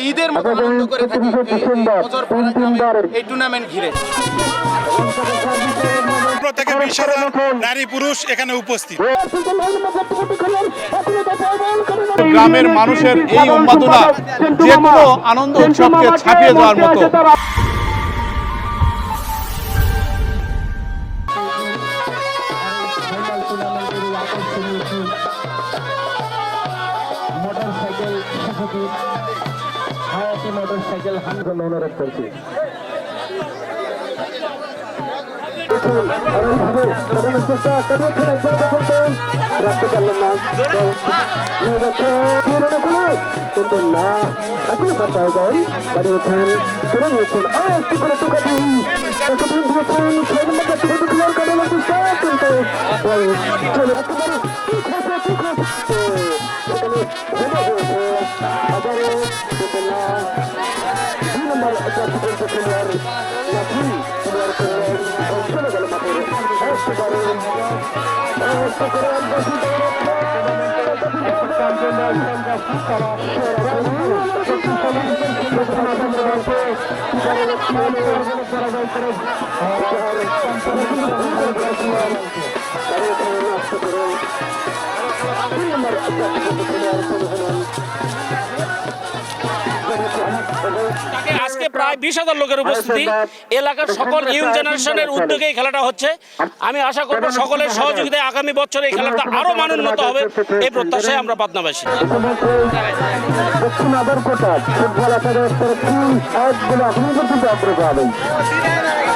ঈদের মতো আনন্দ করে থাকি। এই- টুর্নামেন্ট ঘিরে। পনেরো থেকে বিশ নারী পুরুষ এখানে উপস্থিত। গ্রামের মানুষের এই উন্মাদনা যে কোনো আনন্দ উৎসবকে ছাপিয়ে যাওয়ার মতো। হায়াতি মোটরসাইকেল হামজন্য অনুরোধ করছি। রাখতে পারলেন না কিন্তু না এখনও কথা যায় বাড়ি ওঠেন চলে গিয়েছেন আর একটু করে টোকা দিন টোকা দিয়েছেন ছয় নম্বর ছোট খেলার কাটা কিন্তু একেবারে অবস্থা করে তাকে আজকে প্রায় বিশ হাজার লোকের উপস্থিতি। এলাকার সকল নিউ জেনারেশনের উদ্যোগে এই খেলাটা হচ্ছে। আমি আশা করব সকলের সহযোগিতায় আগামী বছর এই খেলাটা আরও মানোন্নত হবে। এই প্রত্যাশায় আমরা পাতনাবাসী দক্ষিণ আবার কোটা ফুটবল একাদশ তিন এক বলে এখনও পর্যন্ত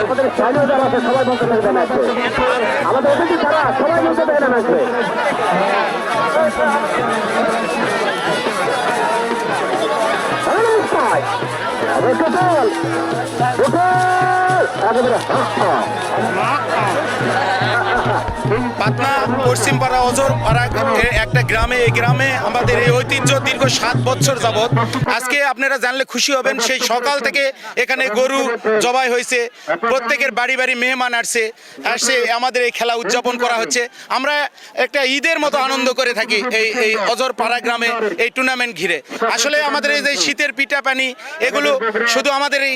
আমাদের স্থানীয় যারা আছে সবাই আসবে আমাদের অতিথি যারা সবাই নেমে আসবে নমস্কার পাটনা, পশ্চিমপাড়া, অজর একটা গ্রামে, এই গ্রামে আমাদের এই ঐতিহ্য দীর্ঘ সাত বছর যাবৎ। আজকে আপনারা জানলে খুশি হবেন, সেই সকাল থেকে এখানে গরু জবাই হয়েছে। প্রত্যেকের বাড়ি বাড়ি মেহমান আসছে আসছে, আমাদের এই খেলা উদযাপন করা হচ্ছে। আমরা একটা ঈদের মতো আনন্দ করে থাকি এই এই অজর পাড়া গ্রামে, এই টুর্নামেন্ট ঘিরে। আসলে আমাদের এই যে শীতের পিঠা পানি এগুলো শুধু আমাদের এই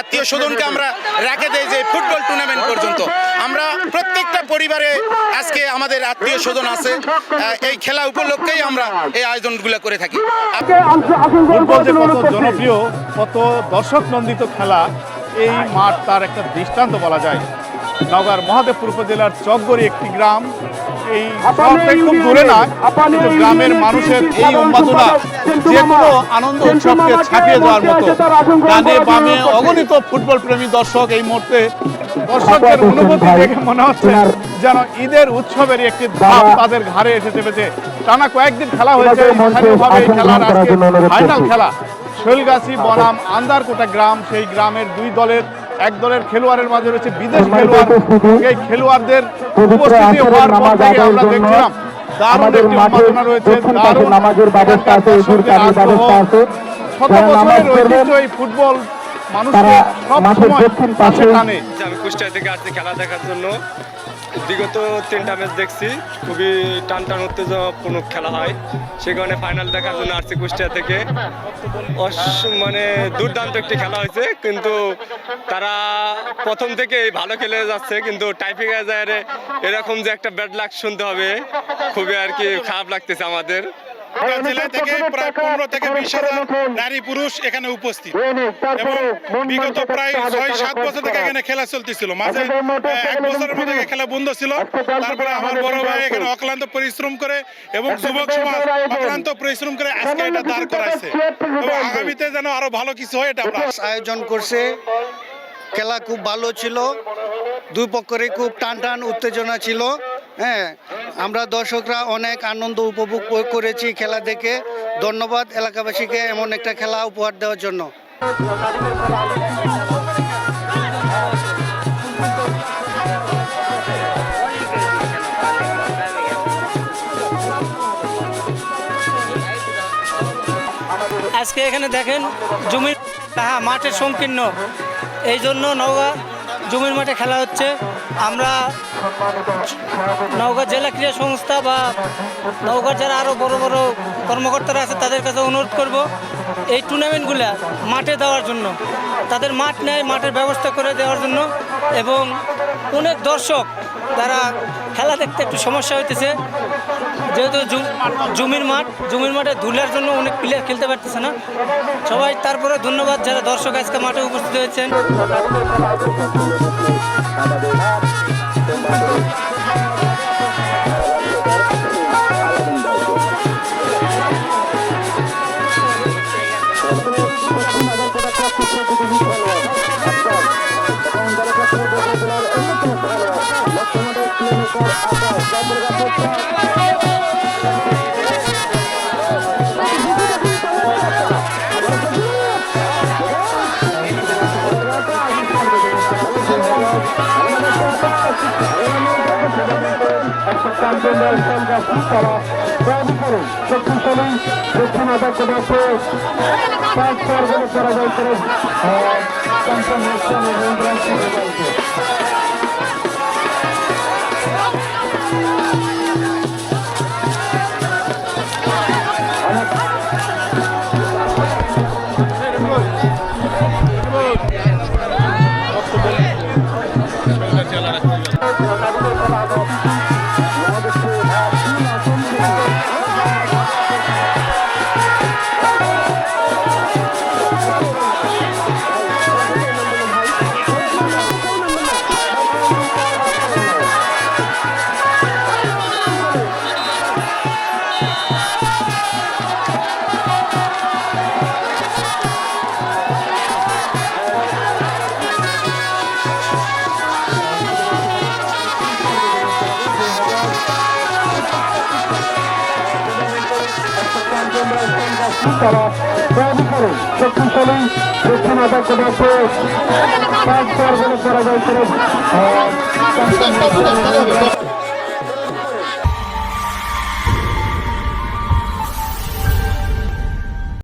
আত্মীয় স্বজনকে আমরা রেখে দেয় যে ফুটবল টুর্নামেন্ট পর্যন্ত। আমরা প্রত্যেকটা পরিবারে আজকে আমাদের আত্মীয় স্বজন আছে। এই খেলা উপলক্ষেই আমরা এই আয়োজনগুলো করে থাকি। কত জনপ্রিয়, কত দর্শক নন্দিত খেলা, এই মাঠ তার একটা দৃষ্টান্ত বলা যায়। নওগাঁর মহাদেবপুর উপজেলার চকগড়ি একটি গ্রাম। এই খুব দূরে না কিন্তু গ্রামের মানুষের এই উন্মাদনা, যে কোনো আনন্দ উৎসবকে ছাপিয়ে দেওয়ার মতো। ডানে বামে অগণিত ফুটবল প্রেমী দর্শক এই মুহূর্তে দর্শকদের অনুভূতি দেখে মনে হচ্ছে যেন ঈদের উৎসবেরই একটি ধাপ তাদের ঘাড়ে এসে চেপেছে। টানা কয়েকদিন খেলা হয়েছে স্থানীয়ভাবে এই খেলার আজকে ফাইনাল খেলা। শৈলগাছি বনাম আন্দারকোটা গ্রাম সেই গ্রামের দুই দলের এক দলের খেলোয়াড়ের মাঝে রয়েছে বিদেশ খেলোয়াড়। এই খেলোয়াড়দের উপস্থিতি হওয়ার পর থেকে আমরা দেখছিলাম দারুণ একটি উন্মাদনা রয়েছে দারুণ নামাজের ব্যবস্থা আছে। শত বছরের ঐতিহ্য এই ফুটবল তারা মাঠের দক্ষিণ পাশে আমি কুষ্টিয়া থেকে আসছি খেলা দেখার জন্য বিগত তিনটা ম্যাচ দেখছি। খুবই টান টান উত্তেজনাপূর্ণ খেলা হয়। সে কারণে ফাইনাল দেখার জন্য আসছি কুষ্টিয়া থেকে। মানে দুর্দান্ত একটি খেলা হয়েছে কিন্তু তারা প্রথম থেকে ভালো খেলে যাচ্ছে কিন্তু টাইপিং এজারে এরকম যে একটা ব্যাড লাক শুনতে হবে খুবই আর কি খারাপ লাগতেছে আমাদের। জেলা থেকে প্রায় পনেরো থেকে বিশ হাজার নারী পুরুষ এখানে উপস্থিত। এবং বিগত প্রায় ছয় সাত বছর থেকে এখানে খেলা চলতেছিল। মাঝে এক বছরের মধ্যে খেলা বন্ধ ছিল। তারপরে আমার বড় ভাই এখানে অক্লান্ত পরিশ্রম করে এবং যুবক সমাজ অক্লান্ত পরিশ্রম করে আজকে এটা দাঁড় করাইছে। এবং আগামীতে যেন আরও ভালো কিছু হয় এটা আয়োজন করছে। খেলা খুব ভালো ছিল। দুই পক্ষেরই খুব টান টান উত্তেজনা ছিল। হ্যাঁ আমরা দর্শকরা অনেক আনন্দ উপভোগ করেছি খেলা দেখে। ধন্যবাদ এলাকাবাসীকে এমন একটা খেলা উপহার দেওয়ার জন্য। আজকে এখানে দেখেন জমির হ্যাঁ মাঠের সংকীর্ণ। এই জন্য নওগাঁ জমির মাঠে খেলা হচ্ছে। আমরা নওগাঁ জেলা ক্রীড়া সংস্থা বা নওগাঁ যারা আরও বড় বড় কর্মকর্তারা আছে, তাদের কাছে অনুরোধ করব এই টুর্নামেন্টগুলো মাঠে দেওয়ার জন্য। তাদের মাঠ নেয়, মাঠের ব্যবস্থা করে দেওয়ার জন্য এবং অনেক দর্শক তারা খেলা দেখতে একটু সমস্যা হইতেছে যেহেতু জমির মাঠ, জমির মাঠে ধুলার জন্য অনেক প্লেয়ার খেলতে পারতেছে না। সবাই তারপরে ধন্যবাদ যারা দর্শক আজকে মাঠে উপস্থিত হয়েছেন। শক্তিশালী দক্ষিণ করতে পাঁচ চার বলে পরাজয় করে চ্যাম্পিয়ন হচ্ছেন রবীন্দ্রনাথ সিংহকে তারা দাবি করে শক্তিশালী দক্ষিণ করতে পাঁচ চার বলে পরাজয় করে